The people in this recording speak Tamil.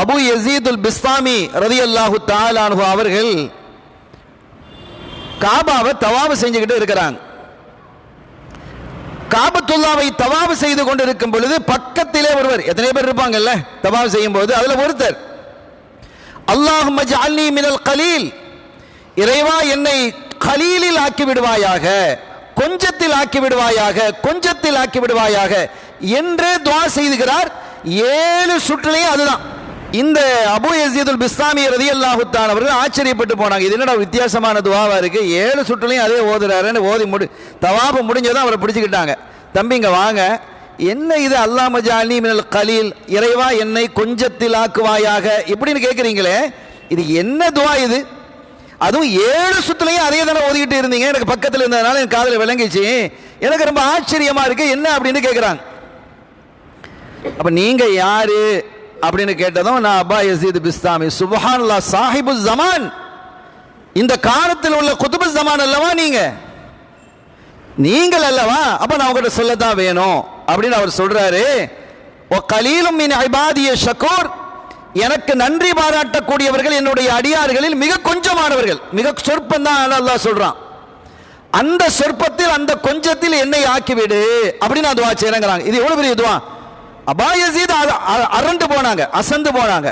அபு யசீதுல் பிஸ்தாமி ரதியல்லாஹு தாலானு அவர்கள் காபாவை தவாபு செஞ்சுக்கிட்டு இருக்கிறாங்க. காபத்துல்லாவை தவாபு செய்து கொண்டிருக்கும் பொழுது பக்கத்திலே ஒருவர் எத்தனை பேர் இருப்பாங்கல்ல தவாபு செய்யும் போது அதுல ஒருத்தர் அல்லாஹ் அஜ்அல்னி மினல் கலீல் இறைவா என்னை கலீலில் ஆக்கி விடுவாயாக கொஞ்சத்தில் ஆக்கி விடுவாயாக கொஞ்சத்தில் ஆக்கி விடுவாயாக என்று துவா செய்துகிறார். ஏழு சுற்றுலையும் அதுதான். இந்த அபு எசியதுல் பிஸ்லாமி ரதி அல்லாஹுத்தான் அவர்கள் ஆச்சரியப்பட்டு போனாங்க. இது என்னடா வித்தியாசமான துவாவா இருக்கு? ஏழு சுற்றுலையும் அதே ஓதுறாருன்னு ஓதி முடி தவாபு முடிஞ்சதும் அவரை பிடிச்சுக்கிட்டாங்க. தம்பிங்க வாங்க. என்ன இது? அல்லாம ஜாலி மினல் கலீல் இறைவா என்னை கொஞ்சத்தில் ஆக்குவாயாக? இப்படின்னு கேட்குறீங்களே இது என்ன துவா இது? அதுவும் ஏழு சுற்றுலையும் அதே தானே ஓதிக்கிட்டு இருந்தீங்க. எனக்கு பக்கத்தில் இருந்ததுனால என் காதில் விளங்கிச்சு. எனக்கு ரொம்ப ஆச்சரியமா இருக்கு. என்ன அப்படின்னு கேட்குறாங்க அப்போ நீங்கள் யாரு? அப்படின்னு கேட்டதும் நான் அப்பா யசீத் பிஸ்தாமி. சுபஹான்லா சாஹிபு ஜமான் இந்த காலத்தில் உள்ள குதுபு ஜமான் அல்லவா நீங்க? நீங்கள் அல்லவா? அப்ப நான் உங்ககிட்ட சொல்லத்தான் வேணும். அப்படின்னு அவர் சொல்றாரு. ஓ கலீலும் மின் ஐபாதிய ஷக்கூர் எனக்கு நன்றி பாராட்டக்கூடியவர்கள் என்னுடைய அடியார்களில் மிக கொஞ்சமானவர்கள். மிக சொற்பம் தான் அல்லா சொல்றான். அந்த சொற்பத்தில் அந்த கொஞ்சத்தில் என்னை ஆக்கிவிடு அப்படின்னு நான் துவா இது எவ்வளவு பெரிய இதுவா அபாயசீத் அரண்டு போனாங்க அசந்து போனாங்க.